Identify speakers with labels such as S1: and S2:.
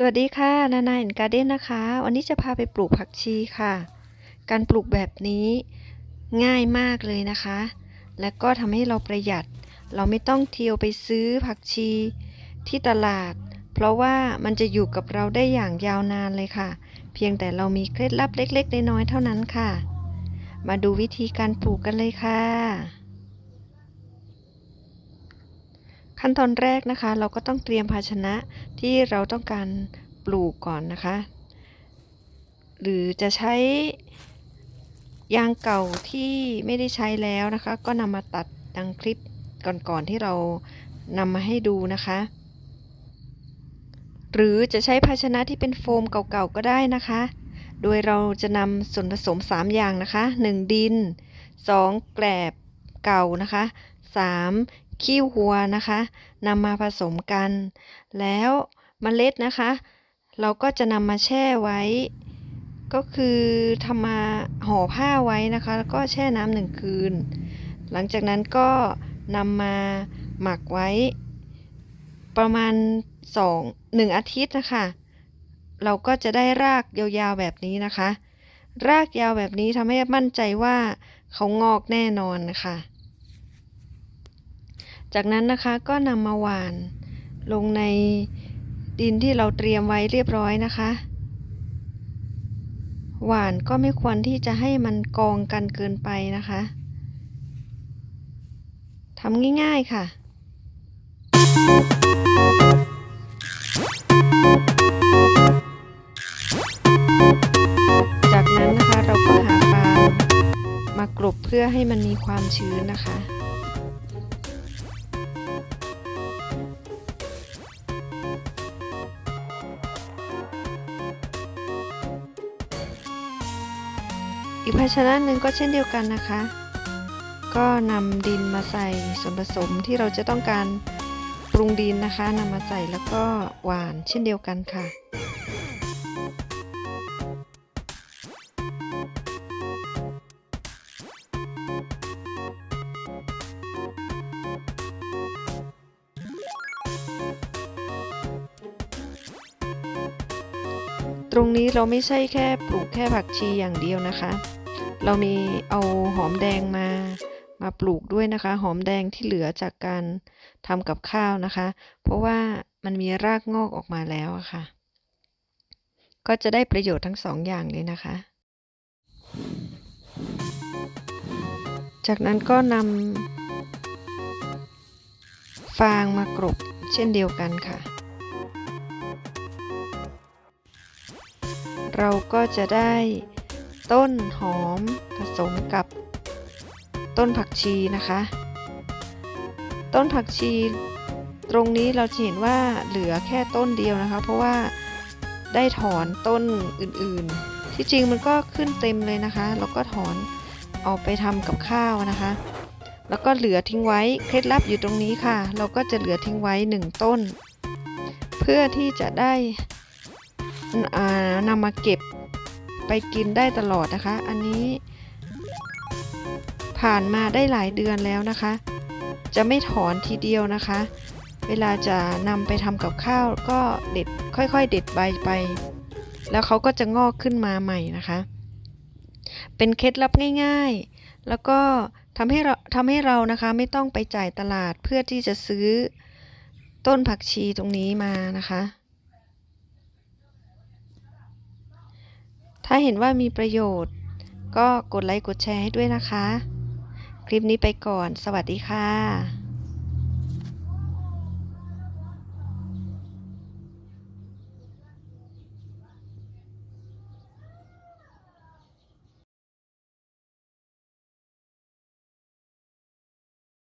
S1: สวัสดีค่ะ นานาแอนการ์เด้นนะคะ วันนี้จะพาไปปลูกผักชีค่ะ การปลูกแบบนี้ง่ายมากเลยนะคะ และก็ทำให้เราประหยัด เราไม่ต้องเที่ยวไปซื้อผักชีที่ตลาด เพราะว่ามันจะอยู่กับเราได้อย่างยาวนานเลยค่ะ เพียงแต่เรามีเคล็ดลับเล็กๆ น้อยๆเท่านั้นค่ะ มาดูวิธีการปลูกกันเลยค่ะ ขั้นตอนแรกนะคะ เราก็ต้องเตรียมภาชนะที่เราต้องการปลูกก่อนนะคะ หรือจะใช้ยางเก่าที่ไม่ได้ใช้แล้วนะคะ ก็นำมาตัดดังคลิปก่อนๆที่เรานำมาให้ดูนะคะ หรือจะใช้ภาชนะที่เป็นโฟมเก่าๆก็ได้นะคะ โดยเราจะนำส่วนผสม 3 อย่างนะคะ 1 ดิน 2 แกลบเก่านะคะ 3. ขี้วัวนะคะนำมาผสมกัน แล้วเมล็ดนะคะ เราก็จะนำมาแช่ไว้ ก็คือทำมาห่อผ้าไว้นะคะ แล้วก็แช่น้ำหนึ่งคืน หลังจากนั้นก็นำมาหมักไว้ ประมาณสองหนึ่งอาทิตย์นะคะเราก็จะได้รากยาวๆแบบนี้นะคะ รากยาวแบบนี้ทำให้มั่นใจว่าเขางอกแน่นอนนะคะ จากนั้นนะคะก็นำมาหว่านลงในดินที่เราเตรียมไว้เรียบร้อยนะคะ หว่านก็ไม่ควรที่จะให้มันกองกันเกินไปนะคะทำง่ายๆค่ะจากนั้นนะคะเราก็หาฟางมากรบเพื่อให้มันมีความชื้นนะคะ อีกภาชนะหนึ่งก็เช่นเดียวกันนะคะ ก็นำดินมาใส่ส่วนผสมที่เราจะต้องการปรุงดินนะคะนำมาใส่แล้วก็หวานเช่นเดียวกันค่ะตรงนี้เราไม่ใช่แค่ปลูกแค่ผักชีอย่างเดียวนะคะ เรามีเอาหอมแดงมามาปลูกด้วยนะคะ หอมแดงที่เหลือจากการทำกับข้าวนะคะ เพราะว่ามันมีรากงอกออกมาแล้วะค่ะ ก็จะได้ประโยชน์ทั้งสองอย่างเลยนะคะ จากนั้นก็นำฟางมากรบเช่นเดียวกันค่ะ เราก็จะได้ ต้นหอมผสมกับต้นผักชีนะคะ ต้นผักชีตรงนี้เราจะเห็นว่าเหลือแค่ต้นเดียวนะคะ เพราะว่าได้ถอนต้นอื่นๆ ที่จริงมันก็ขึ้นเต็มเลยนะคะ แล้วก็ถอนเอาไปทำกับข้าวนะคะ แล้วก็เหลือทิ้งไว้เคล็ดลับอยู่ตรงนี้ค่ะ เราก็จะเหลือทิ้งไว้หนึ่งต้น เพื่อที่จะได้นำมาเก็บ ไปกินได้ตลอดนะคะ อันนี้ ผ่านมาได้หลายเดือนแล้วนะคะ จะไม่ถอนทีเดียวนะคะ เวลาจะนำไปทำกับข้าวก็เด็ดค่อยๆ เด็ดใบไป แล้วเขาก็จะงอกขึ้นมาใหม่นะคะ เป็นเคล็ดลับง่ายๆ แล้วก็ทำให้เราทำให้เรานะคะไม่ต้องไปจ่ายตลาดเพื่อที่จะซื้อต้นผักชีตรงนี้มานะคะ ถ้าเห็นว่ามีประโยชน์ ก็กดไลค์กดแชร์ให้ด้วยนะคะ คลิปนี้ไปก่อน สวัสดีค่ะ